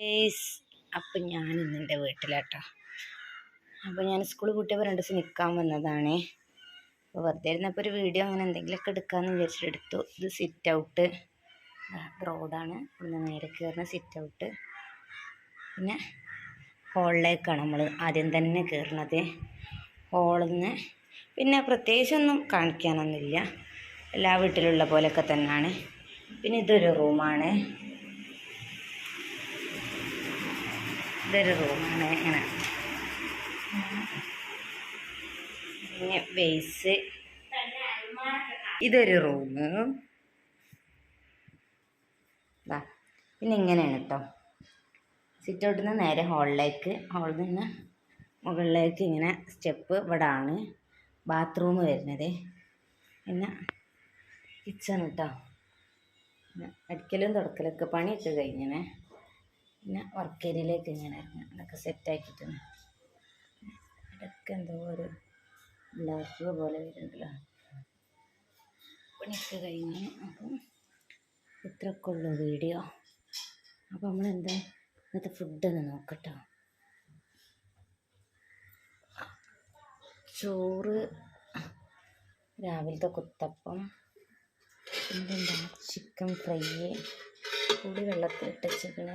Ace അപ്പം ഞാൻ ഇന്ന് എന്റെ വീട്ടിലാട്ടോ. അപ്പോൾ ഞാൻ സ്കൂൾ കുട്ടിയപ്പോൾ രണ്ട് ദിവസം നിൽക്കാൻ വന്നതാണേ. അപ്പോൾ വെറുതെ ഇരുന്നപ്പോൾ ഒരു വീഡിയോ അങ്ങനെ എന്തെങ്കിലുമൊക്കെ എടുക്കാമെന്ന് വിചാരിച്ചിട്ട് എടുത്തു. ഇത് സിറ്റ് ഔട്ട് റോഡാണ് ഇവിടുന്ന് നേരെ കയറുന്ന സിറ്റ് ഔട്ട് പിന്നെ ഹോളിലേക്കാണ് നമ്മൾ ആദ്യം തന്നെ കയറുന്നത് ഹോളിൽ നിന്ന് പിന്നെ പ്രത്യേകിച്ചൊന്നും കാണിക്കാനൊന്നുമില്ല. എല്ലാ വീട്ടിലുള്ള പോലെയൊക്കെ തന്നെയാണ് പിന്നെ ഇതൊരു റൂമാണ് ഇതൊരു റൂമാണ് ഇങ്ങനെ. പിന്നെ ബേസ് ഇതൊരു റൂമ് പിന്നെ ഇങ്ങനെയാണ് കേട്ടോ സിറ്റ് ഔട്ടിൽ നിന്ന് നേരെ ഹാളിലേക്ക് ഹാളിൽ നിന്ന് മുകളിലേക്ക് ഇങ്ങനെ സ്റ്റെപ്പ് ഇവിടെ ആണ് ബാത്റൂം വരുന്നത്. പിന്നെ കിച്ചൺ കേട്ടോ അടിക്കലും തുടക്കലൊക്കെ പണിയൊക്കെ കഴിഞ്ഞനെ. പിന്നെ വർക്ക് ഏരിയയിലേക്ക് ഇങ്ങനെ ഇറങ്ങാം. അതൊക്കെ സെറ്റാക്കിയിട്ട് ഇടയ്ക്ക് എന്തോ ഒരു ബ്ലാക്ക് പോലെ വരുന്നുണ്ടല്ലോ. പണിയൊക്കെ കഴിഞ്ഞ് അപ്പം ഇത്രയൊക്കെ ഉള്ളൂ വീഡിയോ അപ്പോൾ നമ്മളെന്താ? ഇന്നത്തെ ഫുഡൊന്ന് നോക്കട്ടോ. ചോറ് രാവിലത്തെ കുത്തപ്പം പിന്നെന്താ? ചിക്കൻ ഫ്രൈ പുളി വെള്ളത്തിൽ വെച്ചിരിക്കണ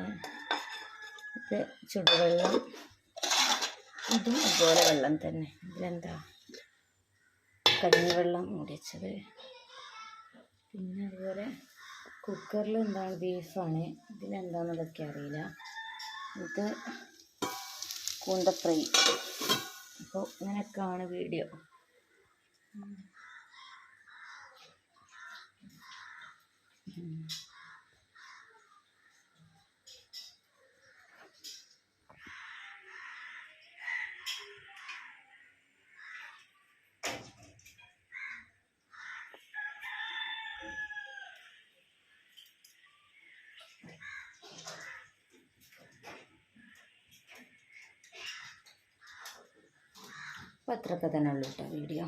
ഇത് ചുടുവെള്ളം. ഇതും അതുപോലെ വെള്ളം തന്നെ. ഇതിലെന്താ? കഞ്ഞിവെള്ളം വെള്ളം മുടിച്ചത് പിന്നെ അതുപോലെ കുക്കറിൽ എന്താണ് ബീഫാണ്. ഇതിലെന്താണെന്നതൊക്കെ അറിയില്ല. ഇത് കൂന്ത ഫ്രൈ അപ്പോൾ ഇങ്ങനെയൊക്കെയാണ് വീഡിയോ. അപ്പോൾ അത്രയൊക്കെ തന്നെ ഉള്ളൂ കേട്ടോ വീഡിയോ.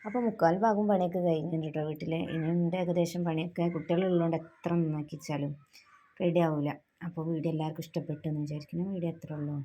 അപ്പോൾ മുക്കാൽ ഭാഗം പണിയൊക്കെ കഴിഞ്ഞിട്ടുണ്ട് കേട്ടോ വീട്ടിൽ ഇനിയുണ്ട് ഏകദേശം പണിയൊക്കെ. കുട്ടികളുള്ളതുകൊണ്ട് എത്ര നന്നാക്കിച്ചാലും റെഡി ആവില്ല അപ്പോൾ വീഡിയോ എല്ലാവർക്കും ഇഷ്ടപ്പെട്ടു എന്ന് വിചാരിക്കുന്നു. വീഡിയോ എത്ര ഉള്ളൂ.